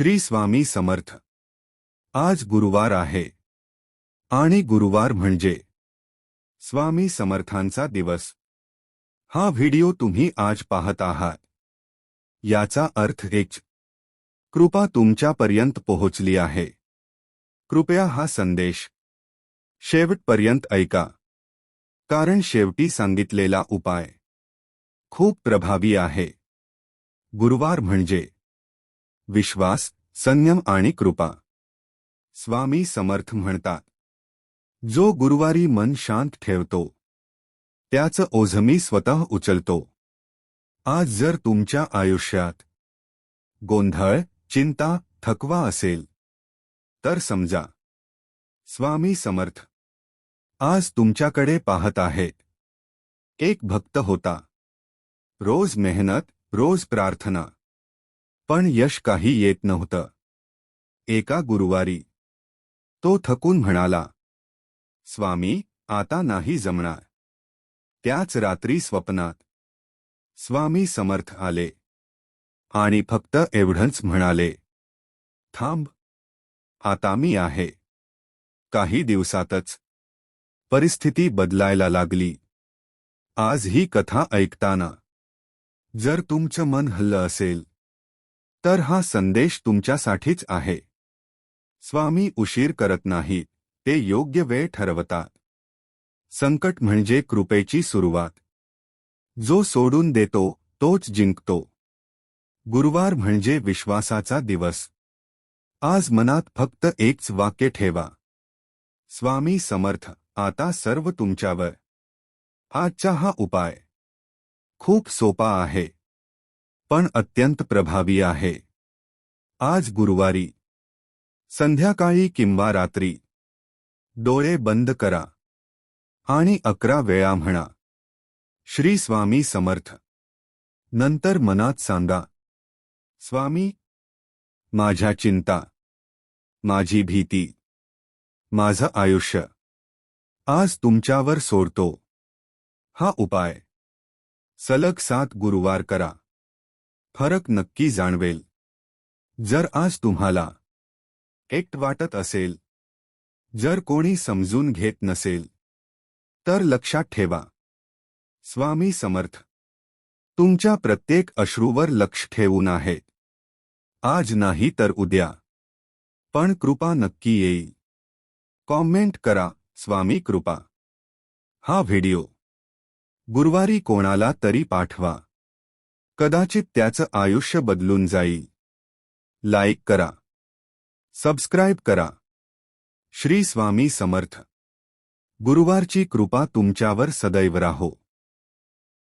श्री स्वामी समर्थ. आज गुरुवार आहे. आणि गुरुवार म्हणजे स्वामी समर्थांचा दिवस. हा व्हिडिओ तुम्ही आज पाहत आहात. याचा अर्थ एक. कृपा तुमच्यापर्यंत पोहोचली आहे. कृपया हा संदेश शेवटपर्यंत ऐका. कारण शेवटी सांगितलेला उपाय खूप प्रभावी आहे. गुरुवार म्हणजे विश्वास संयम आणि कृपा. स्वामी समर्थ म्हणतात जो गुरुवारी मन शांत ठेवतो त्याचं ओझमी स्वतः उचलतो. आज जर तुमच्या आयुष्यात गोंधळ चिंता थकवा असेल तर समजा. स्वामी समर्थ आज तुमच्याकडे पाहत आहेत. एक भक्त होता. रोज मेहनत रोज प्रार्थना. पण यश काही येत नव्हतं. एका गुरुवारी. तो थकून म्हणाला स्वामी आता नाही जमणार. त्याच रात्री स्वप्नात. स्वामी समर्थ आले. आणि फक्त एवढंच म्हणाले थांब. आता मी आहे. काही दिवसातच. परिस्थिती बदलायला लागली. आज ही कथा ऐकताना. जर तुमचं मन हल्लं असेल तर हा संदेश तुमच्यासाठीच आहे. स्वामी उशीर करत नाहीत ते योग्य वेळ ठरवतात. संकट म्हणजे कृपेची सुरुवात. जो सोडून देतो तोच जिंकतो. गुरुवार म्हणजे विश्वासाचा दिवस. आज मनात फक्त एकच वाक्य ठेवा. स्वामी समर्थ आता सर्व तुमच्यावर. आजचा हा उपाय. खूप सोपा आहे. पण अत्यंत प्रभावी आहे. आज गुरुवारी. संध्याकाळी किंवा रात्री. डोळे बंद करा. आणि अकरा वेळा म्हणा. श्री स्वामी समर्थ. नंतर मनात सांगा. स्वामी. माझ्या चिंता. माझी भीती. माझं आयुष्य. आज तुमच्यावर सोडतो. हा उपाय. सलग सात गुरुवार करा. फरक नक्की जाणवेल. जर आज तुम्हाला एकट वाटत असेल, जर कोणी समजून घेत नसेल, तर लक्षात ठेवा. स्वामी समर्थ, तुमच्या प्रत्येक अश्रूवर लक्ष ठेवून आहेत आज नाही तर उद्या. पण कृपा नक्की येईल. कॉमेंट करा, स्वामी कृपा. हा व्हिडिओ गुरुवारी कोणाला तरी पाठवा. कदाचित त्याचं आयुष्य बदलून जाईल. लाईक करा. सबस्क्राईब करा. श्री स्वामी समर्थ. गुरुवारची कृपा तुमच्यावर सदैव राहो.